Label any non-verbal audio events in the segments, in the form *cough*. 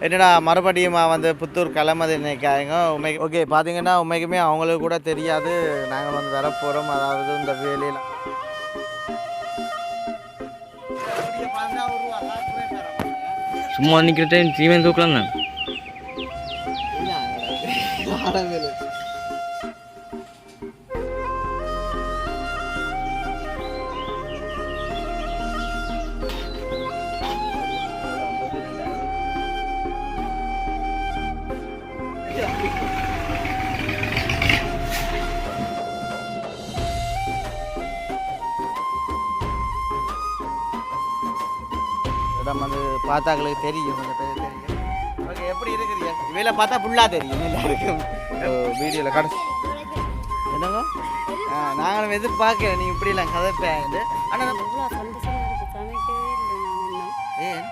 என்னடா மறுபடியும் வந்து புத்தூர் கிளம்புது நினைக்காங்க உண்மை ஓகே பார்த்தீங்கன்னா உண்மைக்குமே அவங்களுக்கு கூட தெரியாது. நாங்கள் வந்து வர போகிறோம் அதாவது இந்த வேலையில். சும்மா நிற்கிற டைம் தீவன் தூக்கலாம் தான் *laughs* இடம் வந்து பார்த்தாங்களுக்கு தெரியும் கொஞ்சம் பேர் தெரியும். ஓகே எப்படி இருக்கிறீங்க இவையில பார்த்தா ஃபுல்லாக தெரியும் எல்லாருக்கும்? வீடியோவில் கடைசி என்னங்க? ஆ நாங்களும் எதிர்பார்க்கல நீ இப்படிலாம் கதைப்பேன் ஆனால் ஏன்?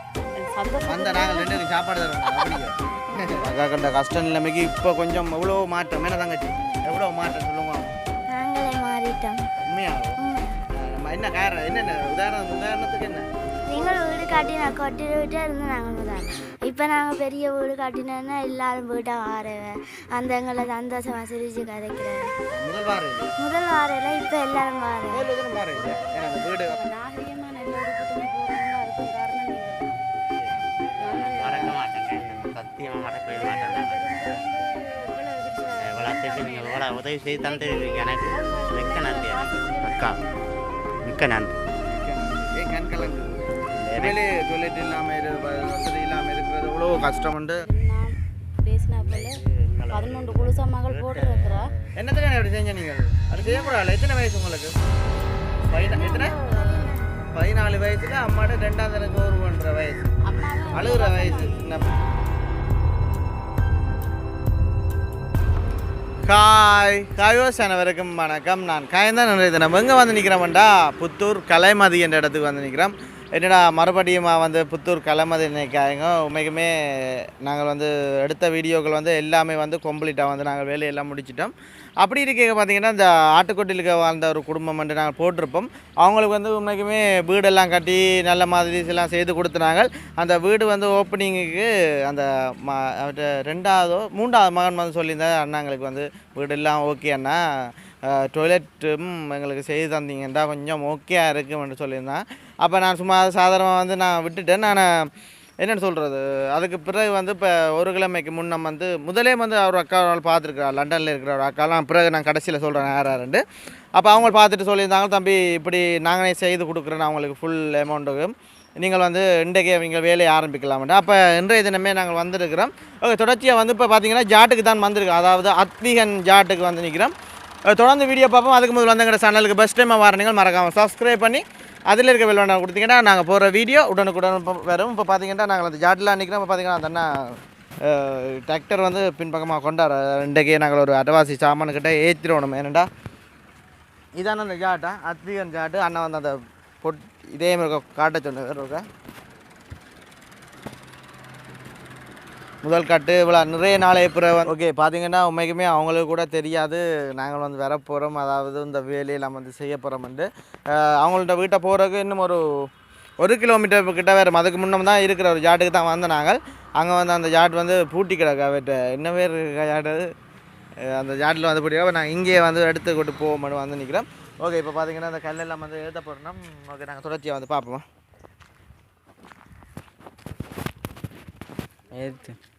அந்த நாங்கள் ரெண்டு சாப்பாடு தரோம் அக்கா கண்ட கஷ்ட நிலைமைக்கு இப்போ கொஞ்சம் எவ்வளோ மாற்றம்? என்ன தங்கச்சி எவ்வளோ மாற்றம் சொல்லுங்க. நாங்களே மாறிட்டோம். உண்மையாகும் நம்ம என்ன காரணம்? என்னென்ன? உதாரணம் உதாரணத்துக்கு என்ன? நீங்கள் வீடு காட்டி நான் கொட்டிட்டு விட்டே இருந்து நாங்கள் முதல் இப்போ நாங்கள் பெரிய வீடு கட்டினோன்னா எல்லாரும் வீட்டை வாருவேன் அந்த எங்களை சந்தோஷமாக சிரிச்சு கதைக்கிறேன். முதல் வாரையில் இப்போ எல்லாரும் வாரு. முதல் முதல் வாரம் இல்லை ஏன்னா அந்த வீடு நாகரிகமான எல்லா உடுப்புட்டுமே போகிறோம்னா அதுக்கும் காரணம் நீங்கள் மறக்க மாட்டேங்க. சத்தியமாக மறக்கவே மாட்டேங்க. வளர்த்துக்கு நீங்கள் இவ்வளோ உதவி செய்து தந்துருக்கீங்க எனக்கு. மிக்க நன்றி அக்கா மிக்க நன்றி. கண் கலங்குது வேலை தொழில் இல்லாமல் வசதி இல்லாமல் இருக்கிறது எவ்வளோ கஷ்டம்ண்டு. பதினொன்று குழுசா மகள் போட்டுருக்கிறா. என்னத்துக்கான அப்படி செஞ்ச நீங்கள்? அது செய்யக்கூடாது எத்தனை வயசு உங்களுக்கு? எத்தனை? பதினாலு வயசுல அம்மாட்ட ரெண்டாம் தரம் சோறு பண்ணுற வயசு. அழுகுற வயசு. ஹாய். ஹாயோஸ் அனைவருக்கும் வணக்கம். நான் காயந்தான். நிறைய தினம் எங்கே வந்து நிற்கிறோம்டா புத்தூர் கலைமதி என்ற இடத்துக்கு வந்து நிற்கிறோம் என்னடா மறுபடியும் வந்து புத்தூர் கலைமதி நினைக்காங்க உண்மைக்குமே நாங்கள் வந்து எடுத்த வீடியோக்கள் வந்து எல்லாமே வந்து கம்ப்ளீட்டாக வந்து நாங்கள் வேலையெல்லாம் முடிச்சிட்டோம். அப்படி இருக்க பார்த்தீங்கன்னா இந்த ஆட்டுக்கொட்டிலுக்கு வாழ்ந்த ஒரு குடும்பம் வந்து நாங்கள் போட்டிருப்போம். அவங்களுக்கு வந்து உண்மைக்குமே வீடெல்லாம் கட்டி நல்ல மாதிரி எல்லாம் செய்து கொடுத்துனாங்க. அந்த வீடு வந்து ஓப்பனிங்குக்கு அந்த ம ரெண்டாவதோ மூன்றாவது மகன் வந்து சொல்லியிருந்தார் அண்ணாங்களுக்கு வந்து வீடெல்லாம் ஓகே அண்ணா. டொய்லெட்டும் எங்களுக்கு செய்து தந்தீங்கன்னா கொஞ்சம் ஓகேயாக இருக்கும்னு சொல்லியிருந்தேன். அப்போ நான் சும்மா சாதாரணமாக வந்து நான் விட்டுட்டேன். நான் என்னென்னு சொல்கிறது அதுக்கு பிறகு வந்து இப்போ ஒரு கிழமைக்கு முன்னம் வந்து முதலே வந்து அவர் அக்கா பார்த்துருக்குறா லண்டனில் இருக்கிற ஒரு அக்காலாம் பிறகு நான் கடைசியில் சொல்கிறேன் யார் யாருண்டு அப்போ அவங்க பார்த்துட்டு சொல்லியிருந்தாங்க தம்பி இப்படி நாங்களே செய்து கொடுக்குறேன் அவங்களுக்கு ஃபுல் அமௌண்ட்டுக்கு நீங்கள் வந்து இன்றைக்கே நீங்கள் வேலையை ஆரம்பிக்கலாம்ட்டு அப்போ இன்றைய தினமே நாங்கள் வந்திருக்கிறோம். ஓகே தொடர்ச்சியாக வந்து இப்போ பார்த்தீங்கன்னா ஜாட்டுக்கு தான் வந்திருக்கோம். அதாவது அத்விகன் ஜாட்டுக்கு வந்து நிற்கிறோம் தொடர்ந்து வீடியோ பார்ப்போம். அதுக்கு முதல்ல வந்து எங்கள் சேனலுக்கு பெஸ்ட் டைமாக வர மறக்காமல் சப்ஸ்கிரைப் பண்ணி அதில் இருக்க வெள்ளை கொடுத்தீங்கன்னா நாங்கள் போகிற வீடியோ உடனுக்குடன் வரும். இப்போ பார்த்தீங்கன்னா நாங்கள் அந்த ஜாட்டில் நிற்கிறோம் இப்போ பார்த்தீங்கன்னா அந்த அண்ணா டிராக்டர் வந்து பின்பக்கமாக கொண்டாட இன்றைக்கி நாங்கள் ஒரு அடவாசி சாமான்கிட்ட ஏற்றிடணும் ஏனண்டா இதான அந்த ஜாட்டா? அத்திகன் ஜாட்டு. அண்ணன் வந்து அந்த பொட் இதே மாதிரி காட்ட வேறு இருக்கா முதல் கட்டு இவ்வளோ நிறைய நாளை பிறகு ஓகே பார்த்தீங்கன்னா உண்மைக்குமே அவங்களுக்கு கூட தெரியாது. நாங்கள் வந்து வர போகிறோம் அதாவது இந்த வேலையை நம்ம வந்து செய்ய போகிறோம்ட்டு அவங்கள்ட்ட வீட்டை போகிறதுக்கு இன்னும் ஒரு ஒரு கிலோமீட்டர் கிட்ட வேறு. அதுக்கு முன்னம் தான் இருக்கிற ஒரு ஜாட்டுக்கு தான் வந்த நாங்கள். அங்கே வந்து அந்த ஜாட் வந்து பூட்டி கிடக்கு அவர்கிட்ட. என்ன பேர் ஜாட்டு அந்த ஜாட்டில் வந்து பூட்டி நாங்கள் இங்கேயே வந்து எடுத்து கொண்டு போவோம்னு வந்து நிற்கிறோம் ஓகே இப்போ பார்த்தீங்கன்னா அந்த கல்லெல்லாம் வந்து எழுத போகிறோம் ஓகே நாங்கள் தொடர்ச்சியாக வந்து பார்ப்போம். எடுத்து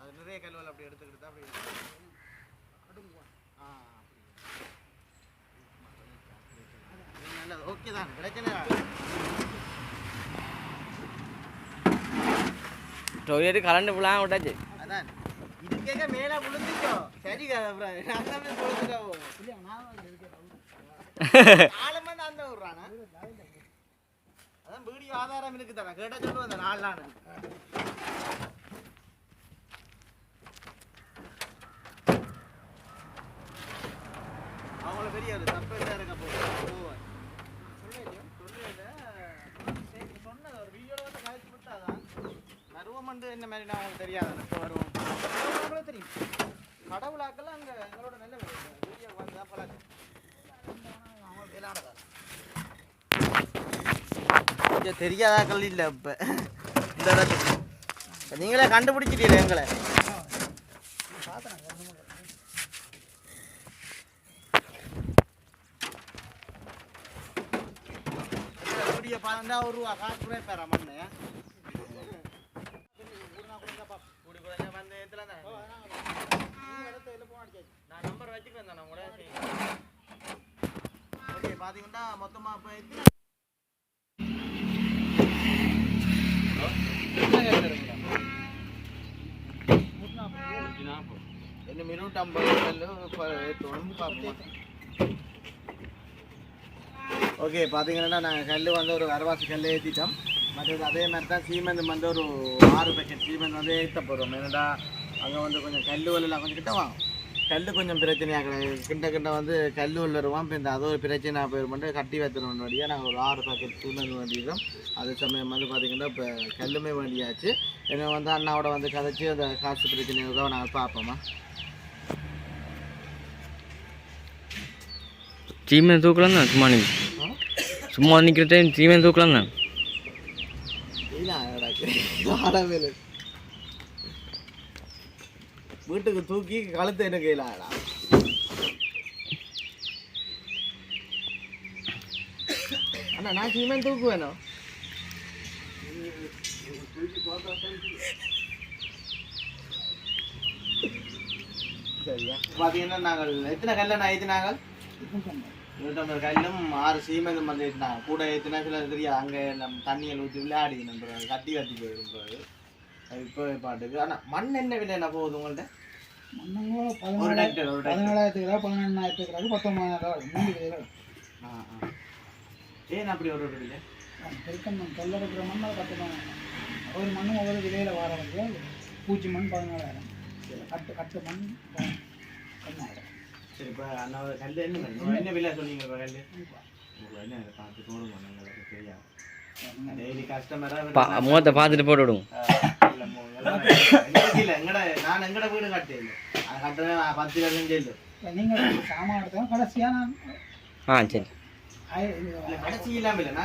அது நிறைய கல்வல் அப்படி எடுத்துக்கிட்டு தான் அப்படி ஆ அப்படி நல்லது. ஓகே தான். பிரச்சனை டொய்லெட்டு கலண்டு ஃபுல்லாக விட்டாச்சு. அதான். இதுக்கு மேல விழுந்துச்சோ சரி அப்புறம் நான் தான் விழுந்துட்டாவோ நாலு மணி அந்த விடுறானா அதான் வீடியோ ஆதாரம் இருக்கு தானே கேட்ட சொல்லு அந்த நாலு நாள் அவங்கள பெரிய ஒரு தப்பு என்ன இருக்க போவேன் சொன்னது ஒரு வீடியோல வந்து காய்ச்சி விட்டாதான் நருவம் வந்து என்ன மாதிரி நான் அவங்களுக்கு தெரியாது இப்போ வருவோம். அவங்களே தெரியும். கடவுளாக்கெல்லாம் அங்கே எங்களோட நல்ல வீடியோ வந்து தான் பழக்கம் அவங்க வேளாணதா கொஞ்சம் தெரியாதாக்கள் இல்லை இப்போ. இந்த இடத்துக்கு நீங்களே கண்டுபிடிச்சிட்டீங்க எங்களை வீடியோ பார்த்தா ஒரு ரூபா காசு கூட பேர மண்ணு நான் ஓகே பார்த்தீங்கன்னா மொத்தமாக இப்போ எத்தனை என்ன மினிட் ஐம்பது தொடர்ந்து பார்ப்போம் ஓகே பார்த்தீங்கன்னா நாங்கள் கல் வந்து ஒரு வரவாசி கல் ஏற்றிட்டோம் மற்றது அதே மாதிரி தான் சீமெண்ட் வந்து ஒரு ஆறு பேக்கெட் சீமெண்ட் வந்து ஏற்ற போகிறோம் என்னடா அங்கே வந்து கொஞ்சம் கல் எல்லாம் கொஞ்சம் கிட்ட வாங்க கல் கொஞ்சம் பிரச்சனையாக கிடையாது கிண்ட வந்து கல் வருவான். இப்போ இந்த அது ஒரு பிரச்சனை போயிருமெண்டு கட்டி வைத்துறோம் வழியாக நாங்கள் ஒரு ஆறு பேக்கெட் சீமெண்ட் வேண்டியிருக்கோம். அதே சமயம் வந்து பார்த்திங்கன்னா இப்போ கல்லுமே வேண்டியாச்சு. என்ன வந்து அண்ணாவோட வந்து கதைச்சி அந்த காசு பிரச்சனையை நாங்கள் பார்ப்போமா. சீமெண்ட் தூக்கலாம் தான் சும்மா நீங்கள் சும்மா நிற்கிற டைம் தூக்கலாம் தான் வீட்டுக்கு தூக்கி கழுத்து என்ன கையிலாடா அண்ணா நான் சீமன் தூக்கு வேணும் சரியா? பார்த்தீங்கன்னா நாங்கள் எத்தனை கல்ல நான் நாங்கள்? நூற்றம்பது கல்லும் ஆறு சீமெந்தும் ஏற்றினாங்க கூட ஏற்றினா சில தெரியாது. அங்கே நம்ம தண்ணியை ஊற்றி விளையாடி நம்புறாரு கட்டி கட்டி போயிருப்பாரு அது இப்போ பாட்டுக்கு. ஆனால் மண் என்ன விலை என்ன போகுது உங்கள்ட்ட? ஒரு டெக்டர் ஒரு பதினேழாயிரத்துக்கு ரூபா பதினெண்ணாயிரத்துக்கு ரூபா பத்தொன்பதாயிரம் ரூபா மூணு பேர் ஆ ஆ. ஏன் அப்படி ஒரு ஒரு விலை? பெருக்கம் கல்ல இருக்கிற மண் அது பத்தொன்பதாயிரம் ஒவ்வொரு மண்ணும் ஒவ்வொரு விலையில் வர வந்து பூச்சி மண் பதினாலாயிரம். கட்டு கட்டு மண் பதினாயிரம். சரி இப்போ அண்ணா கல் என்ன? என்ன விலை சொன்னீங்க இப்போ கல்? உங்களுக்கு என்ன பார்த்து போடுங்க எங்களுக்கு தெரியாது டெய்லி கஸ்டமராக பா முகத்தை பார்த்துட்டு போட்டு விடுங்க. இல்ல எங்கட? நான் எங்கட வீடு கட்டே இல்லை அது கட்டுறது நான் பத்து வருஷம் இல்லை இப்போ நீங்கள் சாமான் எடுத்தோம் கடைசியாக நான் ஆ சரி. இல்ல விடுவோம்.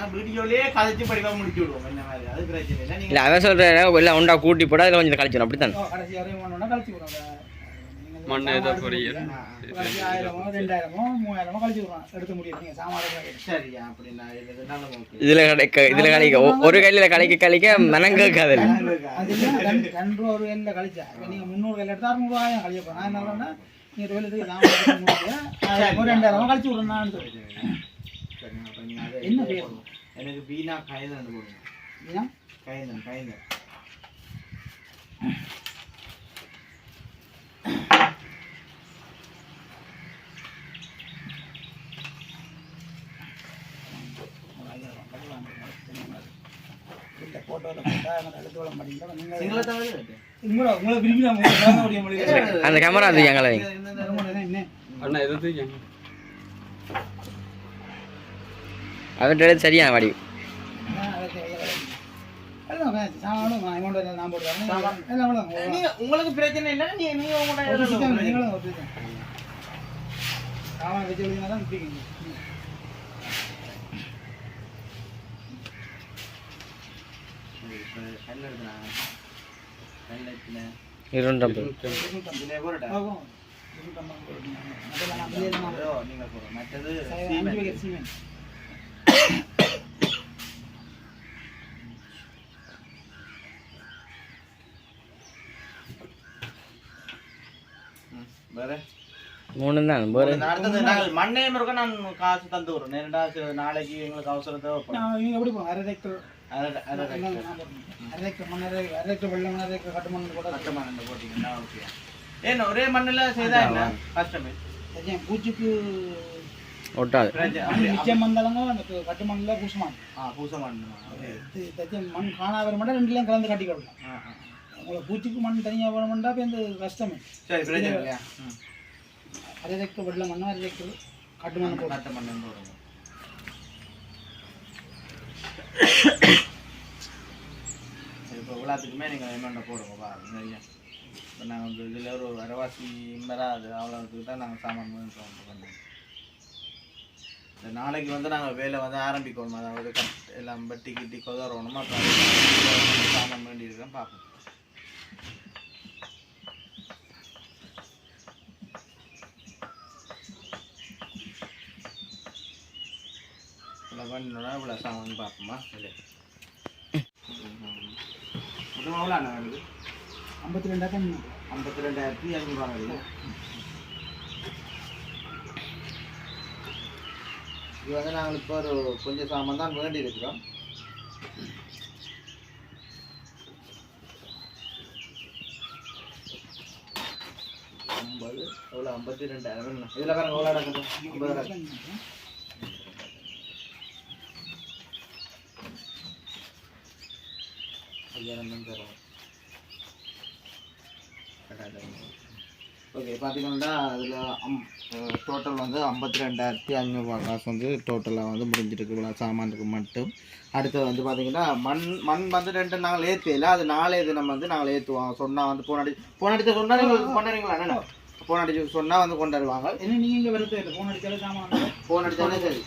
அவன் சொல்கிற எல்லாம் உண்டா கூட்டி போட அதில் கொஞ்சம் கழிச்சிடும் அப்படி மண் ஏதோ பொரிய கடைசி ஆயிரமோ ரெண்டாயிரமோ மூவாயிரமோ கழிச்சு விடுவோம் எடுக்க முடியும் நீங்கள் சாமான் எடுக்க சரியா அப்படின்னா இது இதனால ஓகே இதில் கிடைக்க இதில் கழிக்க ஒ- ஒரு கையில் கழிக்க மனங்கேக்காது அது இல்ல, ரெண்டு ஒரு வேலையில் கழிச்சா. முந்நூறு கழிய என்ன நீங்க ஒரு வேலை எடுத்து முடியும் ஆயிரம் ஒரு ரெண்டாயிரம் கழிச்சு விடுறேன் என்ன இது பேர்? எனக்கு போடுங்க. கைதன் கைதன் இல்லை ஃபோட்டோவில் போட்டால் அந்த எழுத்து வளம் பண்ணிக்கலாம் நீங்கள் சிங்கள தமிழ் உங்களை உங்களை விரும்பி நான் உங்களுக்கு வாங்க முடிய முடியல அந்த கேமரா அது எங்களை வைங்க. என்ன அண்ணா எது தூக்கி அவன்கிட்ட எடுத்து சரியான வாடி சாமானும் அமௌண்ட் எல்லாம் நான் போடுறேன் எல்லாம் அவ்வளோ நீங்க உங்களுக்கு பிரச்சனை இல்லை நீங்க நீங்க உங்களோட நீங்களும் ஒரு பிரச்சனை. சாமான் வச்சு விடுங்க தான் விற்பீங்க கல் எடுத்துனாங்க கல் எடுத்துல இருநூற்றம்பது இதுல போடட்டா ஆகும் இருநூற்றம்பது போடுங்க. அதெல்லாம் நான் பிள்ளைகள் நான் அதோ நீங்க போடுங்க மற்றது அஞ்சு சீமெண்ட். வகை சீமெண்ட் ம், வேற? மூணு தான் அடுத்தது நாங்கள் மண்ணையும் இருக்க நான் காசு தந்து விடுறோம் நேரடா சில நாளைக்கு எங்களுக்கு அவசரம் தேவைப்படும். நான் இவங்க எப்படி அரை ஏக்கர். அரை அரை அரை ஏக்கர். மண் அரை அரை ஏக்கர் வெள்ளம் அரை ஏக்கர் கட்டுமண் கூட கட்டமான போட்டிங்கன்னா ஓகே ஏன் ஒரே மண்ணில் செய்தா என்ன? கஷ்டமே. பூச்சிக்கு ஒட்டாது. மண் நிச்சயம் வந்தாலும் அந்த கட்டு மண்ணில் பூசமான் ஆ பூச மண் காணாத மட்டும் ரெண்டுலையும் கலந்து கட்டி கிடக்கும் ஆ ஆ. உங்களை பூச்சிக்கு மண் தனியாக வேணுமெண்டா இப்போ இந்த கஷ்டமே. சரி பிரச்சனை இல்லையா? ம் அரைதைக்கு வெள்ளை மண்ணோ அரைதைக்கு கட்டு மண்ணை போட்டு மண்ணு இப்போ எல்லாத்துக்குமே நீங்கள் என்னென்ன போடுங்க பாருங்க இப்போ நாங்கள் வந்து இதில் ஒரு வரவாசி வராது அவ்வளோத்துக்கு தான் நாங்கள் சாமான் பண்ணுறோம் இந்த நாளைக்கு வந்து நாங்கள் வேலை வந்து ஆரம்பிக்கணும். அதாவது கட் எல்லாம் வெட்டி கிட்டி கொதறணும். சாமான் வேண்டி இருக்கேன் பார்ப்போம். இவ்வளோ பண்ணணும்னா இவ்வளோ சாமான் பார்ப்போமா? மொத்தமாக எவ்வளோ அண்ணா வருது? ஐம்பத்தி ரெண்டாக்கம் ஐம்பத்தி ரெண்டாயிரத்தி ஐநூறுவா வருது. இது வந்து நாங்கள் இப்போ ஒரு கொஞ்சம் சாமான் தான் வேண்டி இருக்கிறோம். ஐம்பது எவ்வளோ? ஐம்பத்தி ரெண்டாயிரம் இதில் பாருங்க எவ்வளோ ஐம்பதாயிரம் ஐயாயிரம் தான் தரோம் ஓகே பார்த்தீங்கன்னா அதில் அம் டோட்டல் வந்து ஐம்பத்தி ரெண்டாயிரத்தி ஐநூறுரூவா காசு வந்து டோட்டலாக வந்து முடிஞ்சிருக்கு. சாமானுக்கு மட்டும். அடுத்தது வந்து பார்த்தீங்கன்னா மண் மண் வந்து ரெண்டு நாங்கள் ஏற்றல அது நாளே தினம் வந்து நாங்கள் ஏற்றுவோம் சொன்னால் வந்து போன அடி போன அடித்த சொன்னால் நீங்கள் கொண்டாடுறீங்களா என்ன போன அடிச்சு சொன்னால் வந்து கொண்டாடுவாங்க. என்ன நீங்கள் இல்லை ஃபோன் அடித்தாலே சாமான் போன் அடித்தாலே சரி.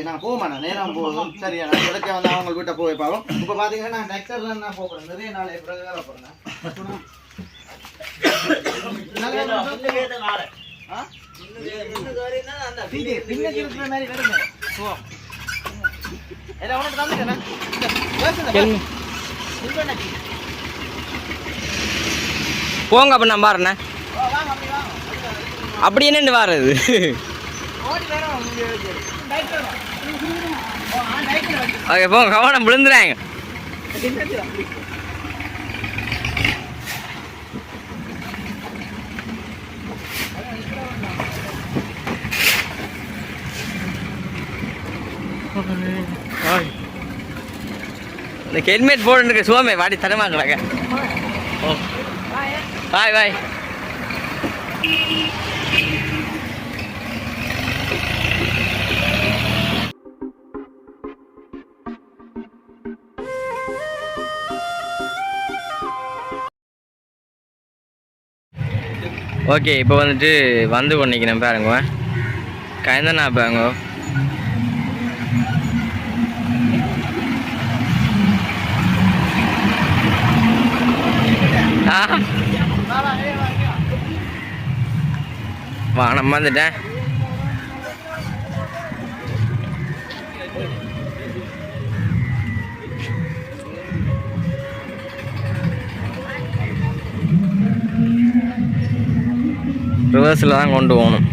ஓகே நான் போக மாட்டேன் நேரம் போதும் சரியா நான் கிடைச்ச வந்து அவங்க வீட்டை போய் பார்ப்போம். இப்போ பார்த்தீங்கன்னா நான் டெக்டர்ல நான் போக போகிறேன் நிறைய நாள் எப்படி வேலை போகிறேன் போங்க அப்போ நான் பாருண்ணே அப்படி என்னண்டு வாரது ஓகே போங்க கவனம் விழுந்துறாங்க. இந்த ஹெல்மெட் போட்டுருக்க சுவாமி வாடி தரமா கிடக்க ஓ பாய் பாய் ஓகே இப்போ வந்துட்டு வந்து கொண்டிக்கிறேன் பாருங்க கயந்தனா பாருங்க ஆ. வானம் வந்துட்டேன். ரிவர்ஸில் தான் கொண்டு போகணும்.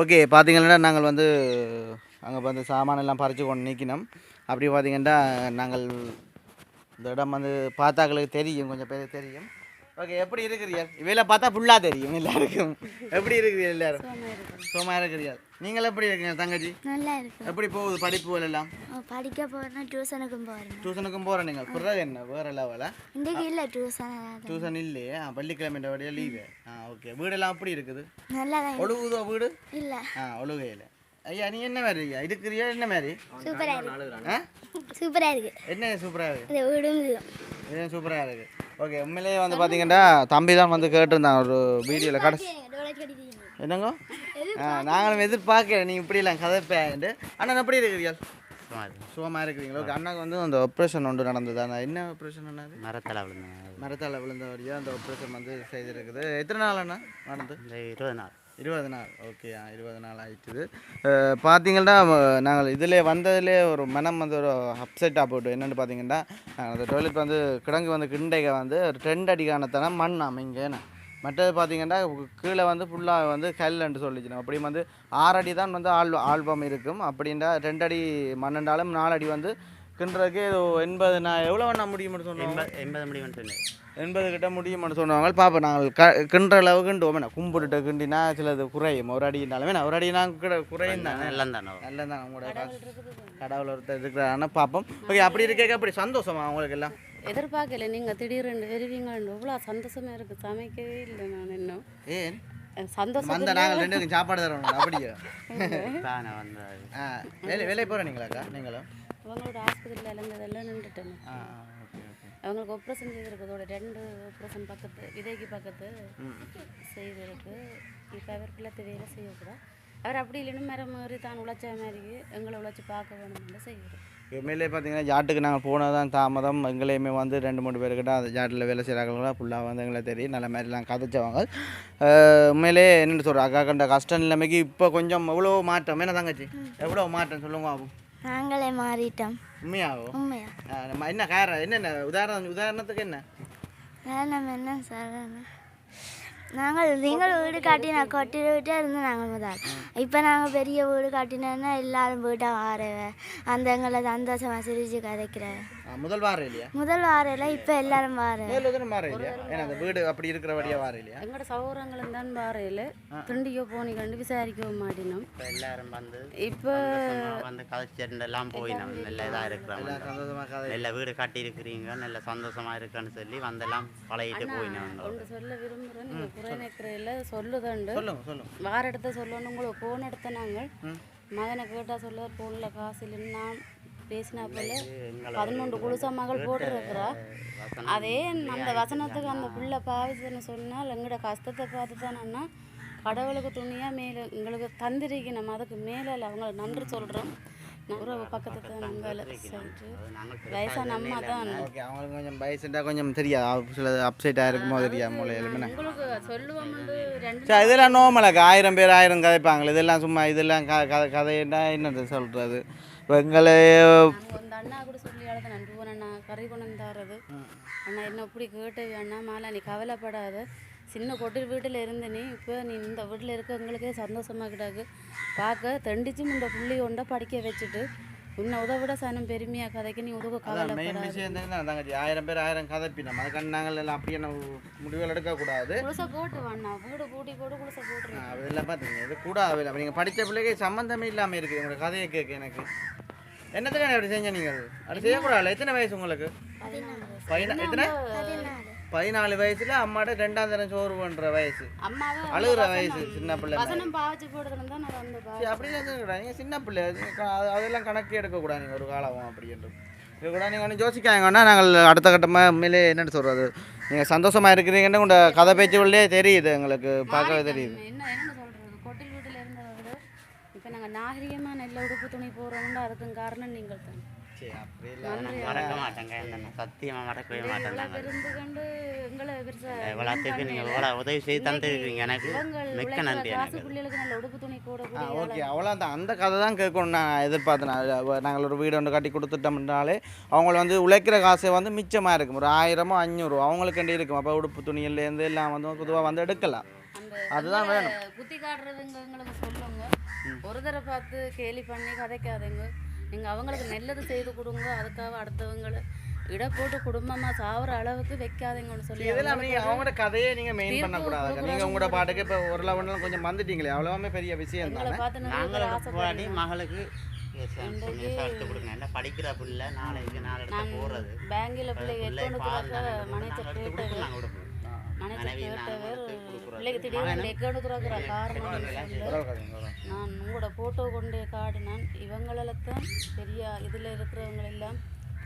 ஓகே பார்த்தீங்கன்னா நாங்கள் வந்து அங்கே வந்து சாமானெல்லாம் பறித்து கொண்டு நிற்கினோம் அப்படி பார்த்தீங்கன்னா நாங்கள் இந்த இடம் வந்து பார்த்தாக்களுக்கு தெரியும் கொஞ்சம் பேருக்கு தெரியும். ஓகே எப்படி இருக்கிறீர்கள்? இவையில பார்த்தா ஃபுல்லாக தெரியும் எல்லாருக்கும். எப்படி இருக்கிறீர்கள் எல்லாரும்? சும்மா இருக்கிறீர்கள். நீங்கள் எப்படி இருக்கீங்க தங்கச்சி? நல்லா இருக்கு எப்படி போகுது படிப்புகள் எல்லாம்? படிக்க போகிறேன் டியூஷனுக்கும் போகிறேன் டியூஷனுக்கும் போகிறேன் நீங்கள். பிறகு என்ன? வேறு லெவலில் இன்றைக்கு இல்லை டியூஷன் டியூஷன் இல்லையே. பள்ளிக்கிழமை வழியாக லீவு ஆ ஓகே வீடெல்லாம் எப்படி இருக்குது? நல்லா ஒழுகுதோ வீடு? இல்லை. ஆ ஒழுகையில். ஐயா நீ என்ன மாதிரி ஐயா? இருக்கிறியா? என்ன மாதிரி? சூப்பராக இருக்கு. சூப்பராக இருக்கு. என்ன சூப்பராக இருக்குது இந்த வீடும் சூப்பராக இருக்குது ஓகே உண்மையிலேயே வந்து பார்த்தீங்கன்னா தம்பி தான் வந்து கேட்டிருந்தான் ஒரு வீடியோவில் கடைசி என்னங்க? ஆ நாங்களும் எதிர்பார்க்கல நீ இப்படிலாம் கதைப்பேன்ட்டு. அண்ணா எப்படி இருக்கிறீர்கள் சுகமாக இருக்கிறீங்களா? ஓகே அண்ணாக்கு வந்து அந்த ஆப்ரேஷன் ஒன்று நடந்தது. அந்த என்ன ஆப்ரேஷன் என்னது மரத்தில் விழுந்தேன் மரத்தால் விழுந்த வழியாக அந்த ஆப்ரேஷன் வந்து செய்திருக்குது. எத்தனை நாள் அண்ணா நடந்து? இருபது நாள். இருபது நாள். ஓகே ஆ இருபது நாள் ஆயிட்டுது. பார்த்தீங்கன்னா நாங்கள் இதில் வந்ததுலேயே ஒரு மனம் வந்து ஒரு அப்செட்டாக போட்டு என்னென்னு பார்த்தீங்கன்னா நாங்கள் அந்த டொய்லெட் வந்து கிடங்கு வந்து கிண்டைக்க வந்து ஒரு ரெண்டு அடி மண் அமைங்கன்னு. மற்றது பார்த்தீங்கன்னா கீழே வந்து ஃபுல்லாக வந்து கல்லுன்னு சொல்லிச்சிடும் அப்படி வந்து ஆறடி தான் வந்து ஆல் ஆல்பம் இருக்கும். அப்படின்ட்டா ரெண்டு அடி மண்ணண்டாலும் நாலடி வந்து கிண்டுறதுக்கு எண்பது நான் எவ்வளோ வேணா முடியும்னு சொன்னேன் எண்பது எண்பது முடியும்னு சொன்னேன். எண்பது கிட்ட முடியும்னு சொன்னவங்க பார்ப்போம் நாங்கள் க கிண்டுற அளவு கிண்டுவோம். கும்பிட்டுட்டு கிண்டினா சிலது குறையும். ஒரு அடினாலும் வேணா ஒரு அடி நாங்கள் குறையும் தானே. எல்லாம் தானே நல்ல தான் உங்களோட கடவுள் ஒருத்தர் இருக்கிறாருன்னா பார்ப்போம் ஓகே அப்படி இருக்க அப்படி சந்தோஷமா உங்களுக்கு எல்லாம்? எதிர்பார்க்கல நீங்கள் திடீர்னு வருவீங்கன்னு இவ்வளோ சந்தோஷமா இருக்கு சமைக்கவே இல்லை நான் இன்னும். ஏன்? சந்தோஷம் வந்த நாங்கள் ரெண்டு பேரும் சாப்பாடு தரோம் அப்படியே. தானே வந்தாரு. வேலை வேலை போகிறீங்களாக்கா நீங்களும்? அவங்களோட ஆஸ்பத்திரியில் இழந்ததெல்லாம் நின்றுட்டேன். ஆ ஓகே ஓகே. அவங்களுக்கு ஆப்ரேஷன் செய்திருக்கிறதோட ரெண்டு ஆப்ரேஷன் பக்கத்து விதைக்கு பக்கத்து செய்திருக்கு. இப்போ அவர் பிள்ளை வேலை செய்யக்கூடாது அவர் அப்படி இல்லைன்னு மரம் மாதிரி தான் உழைச்ச மாதிரி எங்களை உழைச்சி பார்க்க வேணும்னு செய்கிறோம் எம்எல்ஏ பார்த்தீங்கன்னா ஜாட்டுக்கு நாங்கள் போனால் தான் தாமதம். எங்களையுமே வந்து ரெண்டு மூணு பேருக்கிட்ட அந்த ஜாட்டில் வேலை செய்கிறாங்களா ஃபுல்லாக வந்து எங்களை தெரியும். நல்ல மாதிரிலாம் கதைச்சவங்க. உண்மையிலே என்னென்னு சொல்கிறாங்க அக்கா கண்ட கஷ்ட நிலைமைக்கு இப்போ கொஞ்சம் எவ்வளோ மாற்றம். என்ன தங்கச்சி? எவ்வளோ மாற்றம் சொல்லுங்க ஆகும் நாங்களே மாறிட்டோம். உண்மையாகும் உண்மையா? நம்ம என்ன கார என்னென்ன உதாரணம் உதாரணத்துக்கு என்ன? நம்ம என்ன சொல்கிறேன்னு நாங்கள் நீங்கள் வீடு காட்டினா கொட்டி விட்டே இருந்து நாங்கள் முதல் இப்போ நாங்கள் பெரிய வீடு காட்டினோன்னா எல்லாரும் வீட்டை வாரவ அந்த எங்களை சந்தோஷமாக சிரிச்சு கதைக்கிறேன். முதல் வாரம் இல்லையா? முதல் வாரையில் இப்போ எல்லாரும் வார முதல் தினம் வாரம் இல்லையா? ஏன்னா அந்த வீடு அப்படி இருக்கிறபடியாக வாரம். இல்லையா? எங்களோட சௌரங்களும் தான் பாறையில் திண்டிக்கோ போனி கண்டு விசாரிக்கவும் மாட்டினோம். இப்போ எல்லாரும் வந்து இப்போ வந்து கதைச்சிட்டு எல்லாம் போயினோம். நல்ல இதாக இருக்கிறாங்க நல்ல வீடு கட்டி இருக்கிறீங்க நல்ல சந்தோஷமா இருக்குன்னு சொல்லி வந்தெல்லாம் பழகிட்டு போயினோம் ஒன்று சொல்ல விரும்புகிறேன் நீங்கள் குறை நிற்கிறதில்ல சொல்லுதண்டு. சொல்லுங்க சொல்லுங்க. வார இடத்த சொல்லணும் உங்களுக்கு ஃபோன் எடுத்த நாங்கள் மகனை கேட்டால் சொல்ல ஃபோனில் காசு இல்லைன்னு பேசினா போல பதினொன்று குழுசா மகள் போட்டுருக்குறா. அதே அந்த வசனத்துக்கு அந்த பிள்ளை பாவிச்சுன்னு சொன்னால் எங்களோட கஷ்டத்தை பார்த்து தானே கடவுளுக்கு துணியாக மேலே எங்களுக்கு தந்திரிக்கணும். அதுக்கு மேலே அவங்கள நன்றி சொல்கிறோம் உறவு பக்கத்து தான் வயசான அம்மா தான். அவங்களுக்கு கொஞ்சம் வயசுண்டா கொஞ்சம் தெரியாது. சில உங்களுக்கு சொல்லுவோம் ரெண்டு சரி இதெல்லாம் நோமலாக்கா ஆயிரம் பேர் ஆயிரம் கதைப்பாங்களே. இதெல்லாம் சும்மா இதெல்லாம் க கதை கதைன்னா என்னது சொல்கிறது எங்களை அந்த அண்ணா கூட சொல்லி அழுத நன்றி போன அண்ணா கறி கொண்டு வந்து தரது அண்ணா என்ன இப்படி கேட்டு அண்ணா மாலா நீ கவலைப்படாத. சின்ன கொட்டில் வீட்டில் இருந்த நீ இப்போ நீ இந்த வீட்டில் இருக்க எங்களுக்கே சந்தோஷமாக கிடாக்கு. பார்க்க தண்டிச்சும் இந்த புள்ளி கொண்ட படிக்க வச்சுட்டு உன்னை உதவிட சனம் பெருமையாக கதைக்கு நீ உதவ அதான் மெயின் விஷயம் தான் தங்கச்சி ஆயிரம் பேர் ஆயிரம் கதைப்பினோம் அதுக்கான நாங்கள் எல்லாம் அப்படியே நம்ம முடிவுகள் எடுக்கக்கூடாது குளிசை போட்டு வாண்ணா வீடு பூட்டி போட்டு குளிசை போட்டுருங்க அதெல்லாம் பார்த்தீங்க இது கூட அப்போ நீங்கள் படித்த பிள்ளைக்கு சம்மந்தமே இல்லாமல் இருக்குது உங்களோட கதையை கேட்க எனக்கு என்னத்துக்கு அப்படி செஞ்ச நீங்கள் அப்படி செய்யக்கூடாது எத்தனை வயசு உங்களுக்கு எத்தனை பதினாலு வயசுல அம்மாட்ட ரெண்டாம் தரம் சோறு பண்ற வயசு. அழுகுற வயசு சின்ன பிள்ளை அப்படிலாம் நீங்கள் சின்ன பிள்ளை அதெல்லாம் கணக்கு நீங்கள் ஒரு காலம் அப்படின்ட்டு இது கூட நீங்கள் ஒன்று யோசிக்காங்கன்னா நாங்கள் அடுத்த கட்டமாக உண்மையிலே என்னென்னு சொல்கிறது நீங்கள் சந்தோஷமாக இருக்கிறீங்கன்னு உங்களோட கதை பேச்சுகளே தெரியுது எங்களுக்கு. பார்க்கவே தெரியுது. இப்போ நாங்கள் நாகரிகமாக நல்ல உடுப்பு துணி போடுறோம்னா அதுக்கும் காரணம் நீங்கள் தான் மறக்க மாட்டேங்க இந்த சத்தியமா மறக்கவே மாட்டேன் நாங்கள் இவ்வளோ உதவி செய்து தந்துருக்கீங்க எனக்கு மிக்க உழைக்கிற நன்றி ஓகே. அவ்வளோதான் அந்த கதை தான் கேட்கணும் நான் எதிர்பார்த்தேன். நாங்கள் ஒரு வீடு ஒன்று கட்டி கொடுத்துட்டோம்னாலே அவங்கள வந்து உழைக்கிற காசு வந்து மிச்சமாக இருக்கும். ஒரு ஆயிரமோ அஞ்சூறு அவங்களுக்குண்டி இருக்கும். அப்போ உடுப்பு துணியிலேருந்து எல்லாம் வந்து பொதுவாக வந்து எடுக்கலாம். அதுதான் வேணும். புத்தி காட்டுறதுங்க சொல்லுங்க. ஒரு தடவை பார்த்து கேலி பண்ணி கதைக்காதீங்க. நீங்கள் அவங்களுக்கு நல்லது செய்து கொடுங்க அதுக்காக அடுத்தவங்களை இட போட்டு குடும்பமாக சாவர அளவுக்கு வைக்காதீங்கன்னு சொல்லி இதெல்லாம் அவங்களுக்கு அவங்களோட கதையை நீங்கள் மெயின் பண்ணக்கூடாது நீங்கள் கொடுக்குறது உங்களோட பாட்டுக்கு இப்போ ஒரு லெவலில் கொஞ்சம் வந்துட்டீங்களே அவ்வளோவுமே பெரிய விஷயம் தானே? நாங்களும் மகளுக்கு எடுத்து கொடுங்க. என்ன படிக்கிற பிள்ளை நாளைக்கு நான் போகிறது பேங்கில் பிள்ளை துறக்க மனைச்ச கேட்டவர் பிள்ளைக்கு திடீர்னு எக்கௌண்ட் துறக்கிற காரணம் நான் உங்களோட ஃபோட்டோ கொண்டு காட்டினான். இவங்களெல்லாம் பெரிய இதில் இருக்கிறவங்க எல்லாம்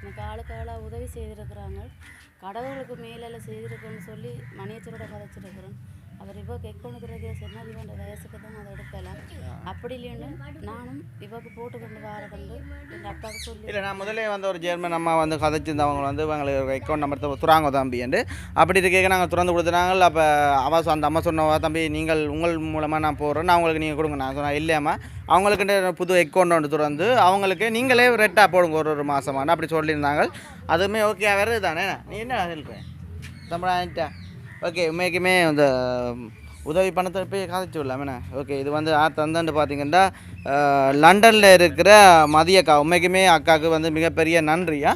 எனக்கு ஆளுக்கு ஆளாக உதவி செய்திருக்கிறாங்க. கடவுளுக்கு மேலெல்லாம் செய்திருக்கேன்னு சொல்லி மணியச்சரோட கதைச்சிருக்கிறேன். அவர் இப்போ கெக்கொண்டு சொன்னால் இவன் வயசுக்கு தான் அதை எடுக்கலாம். அப்படி இல்லைன்னு நானும் இவக்கு போட்டு கொண்டு வரதுண்டு எங்கள் அப்பாவுக்கு சொல்லி இல்லை நான் முதலே வந்து ஒரு ஜெர்மன் அம்மா வந்து கதைச்சிருந்தவங்க வந்து எங்களுக்கு அக்கௌண்ட் நம்பர் துறாங்க என்று. அப்படி இருக்க நாங்கள் திறந்து கொடுத்துனாங்க அப்போ அவ அந்த அம்மா சொன்னவா தம்பி நீங்கள் உங்கள் மூலமாக நான் போடுறேன். நான் உங்களுக்கு நீங்கள் கொடுங்க. நான் சொன்னேன் இல்லையாம்மா அவங்களுக்கு புது அக்கௌண்ட் ஒன்று திறந்து அவங்களுக்கு நீங்களே ரெட்டாக போடுங்க ஒரு ஒரு மாதமான அப்படி சொல்லியிருந்தாங்க. அதுவுமே ஓகே வேறு தானே நீ என்ன சொல்கிறேன் தமிழாயிட்டா ஓகே உண்மைக்குமே இந்த உதவி பணத்தை போய் காதிச்சு விடலாமேண்ணே ஓகே இது வந்து ஆ தந்தண்டு பார்த்தீங்கன்னா லண்டனில் இருக்கிற மதியக்கா உண்மைக்குமே அக்காவுக்கு வந்து மிகப்பெரிய நன்றியா?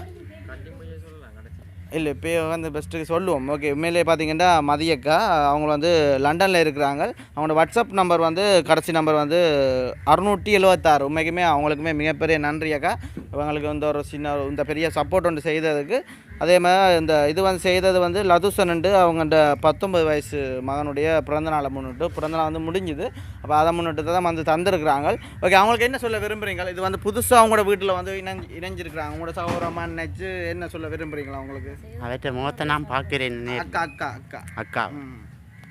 இல்லை இப்போ வந்து பெஸ்ட்டுக்கு சொல்லுவோம். ஓகே உண்மையிலே பார்த்தீங்கன்னா மதியக்கா அவங்க வந்து லண்டனில் இருக்கிறாங்க. அவங்களோட வாட்ஸ்அப் நம்பர் வந்து கடைசி நம்பர் வந்து அறுநூற்றி எழுபத்தாறு உண்மைக்குமே அவங்களுக்குமே மிகப்பெரிய நன்றி அக்கா. இவங்களுக்கு வந்து ஒரு சின்ன இந்த பெரிய சப்போர்ட் ஒன்று செய்ததுக்கு. அதே மாதிரி இந்த இது வந்து செய்தது வந்து லதுசனண்டு அவங்கள்ட பத்தொன்பது வயசு மகனுடைய பிறந்த நாளை முன்னிட்டு பிறந்த நாள் வந்து முடிஞ்சுது. அப்போ அதை முன்னிட்டு தான் வந்து தந்திருக்கிறாங்க. ஓகே அவங்களுக்கு என்ன சொல்ல விரும்புகிறீங்க இது வந்து புதுசாக அவங்களோட வீட்டில் வந்து இணைஞ்சு இணைஞ்சிருக்கிறாங்க. அவங்களோட சகோதரமாக நினைச்சு என்ன சொல்ல விரும்புகிறீங்களா உங்களுக்கு? அவற்றை முகத்தை நான் பார்க்கிறேன். அக்கா அக்கா அக்கா. அக்கா. ம்.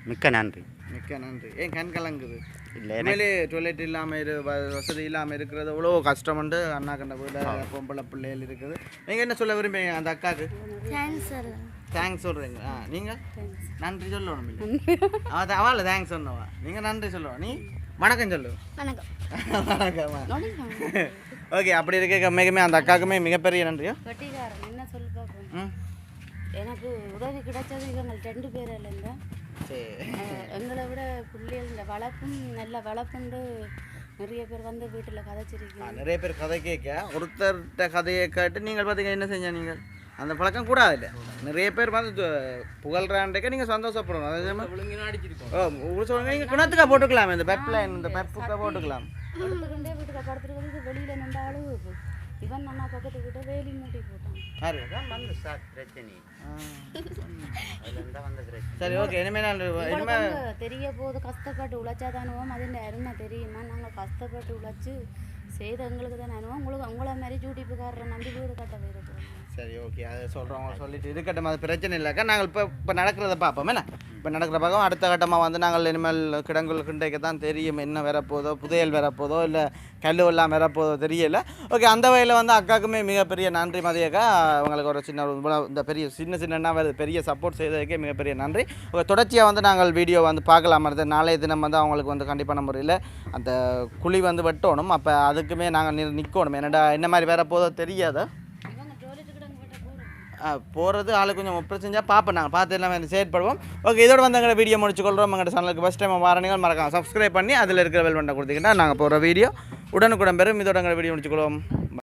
மிக்க நன்றி. மிக்க நன்றி. ஏன் கண் கலங்குது? இல்லை உண்மையிலே டாய்லெட் இல்லாமல் இரு வ- வசதி இல்லாமல் இருக்கிறது எவ்வளோ கஷ்டம்ண்டு அண்ணா கண்ட வீட பொம்பளை பிள்ளைகள் இருக்குது. நீங்கள் என்ன சொல்ல விரும்புறீங்க அந்த அக்காவுக்கு தேங்க்ஸ் சொல்கிறீங்க ஆ நீங்கள் நன்றி சொல்லணும் இல்லை. அவள் அவள் தேங்க்ஸ் சொன்னவா? நீங்கள் நன்றி சொல்லுவா நீ? வணக்கம் சொல்லு. வணக்கம். *laughs* ஓகே அப்படி இருக்க மிகமே அந்த அக்காவுக்குமே மிகப்பெரிய நன்றியா? எனக்கு உதவி கிடைச்சது இவங்க ரெண்டு பேர் இல்லைங்க. எங்களை விட பிள்ளைகள் இந்த வளர்ப்பும் நல்ல வளர்ப்புண்டு நிறைய பேர் வந்து வீட்டில் கதைச்சிருக்கீங்க நிறைய பேர் கதை கேட்க ஒருத்தர்கிட்ட கதையை கேட்டு நீங்கள் பார்த்தீங்க என்ன செஞ்ச நீங்கள்? அந்த பழக்கம் கூடாது இல்லை நிறைய பேர் வந்து புகழ்றான்டக்க நீங்கள் சந்தோஷப்படணும். அதே மாதிரி நீங்கள் குணத்துக்காக போட்டுக்கலாம் இந்த பெப் லைன் இந்த பெப்புக்காக போட்டுக்கலாம். வெளியில் நின்ற அழுகுது இவன் அண்ணா பக்கத்து வீட்டை வேலி மூட்டி போட்டான். யாரு அதான் வந்து சார் பிரச்சனை. அதுல இருந்தா வந்த பிரச்சனை. சரி ஓகே இனிமேல் நான் உங்களுக்கு தெரிய போது கஷ்டப்பட்டு உழைச்சாதானுவோம் அதில் அருமை தெரியுமா? நாங்கள் கஷ்டப்பட்டு உழைச்சி செய்த எங்களுக்கு தானே அனுபவம். உங்களுக்கு உங்களை மாதிரி ஜூடிப்புக்காரரை நம்பி வீடு கட்ட போயிருக்கோம் சரி ஓகே அதை சொல்கிறோம் சொல்லிட்டு இருக்கட்டும் அது பிரச்சனை இல்லைக்கா. நாங்கள் இப்போ இப்போ நடக்கிறத பார்ப்போம் என்ன? இப்போ நடக்கிற பக்கம் அடுத்த கட்டமாக வந்து நாங்கள் இனிமேல் கிடங்குகள் கிண்டைக்கு தான் தெரியும் என்ன வரப்போதோ புதையல் வரப்போதோ இல்லை கல் எல்லாம் வரப்போதோ தெரியல. ஓகே அந்த வகையில் வந்து அக்காவுக்குமே மிகப்பெரிய நன்றி மதியக்கா. அவங்களுக்கு ஒரு சின்ன இந்த பெரிய சின்ன சின்னன்னா வருது பெரிய சப்போர்ட் செய்ததுக்கே மிகப்பெரிய நன்றி. ஓகே தொடர்ச்சியாக வந்து நாங்கள் வீடியோ வந்து பார்க்கலாம். இருந்தது நாளைய தினம் வந்து அவங்களுக்கு வந்து கண்டிப்பான முறையில் அந்த குழி வந்து வெட்டணும். அப்போ அதுக்குமே நாங்கள் நிற்கணும். என்னடா என்ன மாதிரி வரப்போதோ தெரியாத இவங்க டோய்லெட்டு கிடங்கு வீட்டை போகிறோம் போகிறது ஆளுக்கு கொஞ்சம் முப்பது செஞ்சால் பார்ப்போம் நாங்கள் பார்த்து எல்லாமே செயற்படுவோம் ஓகே இதோட வந்து எங்களை வீடியோ முடிச்சுக்கொள்கிறோம் எங்கள் சேனலுக்கு ஃபஸ்ட் டைம் வாரணிகள் மறக்காம சப்ஸ்கிரைப் பண்ணி அதில் இருக்கிற வெல் பண்ண கொடுத்தீங்கன்னா நாங்கள் போகிற வீடியோ உடனுக்குடன் பெறும். இதோட எங்களை வீடியோ முடிச்சுக்கொள்வோம்.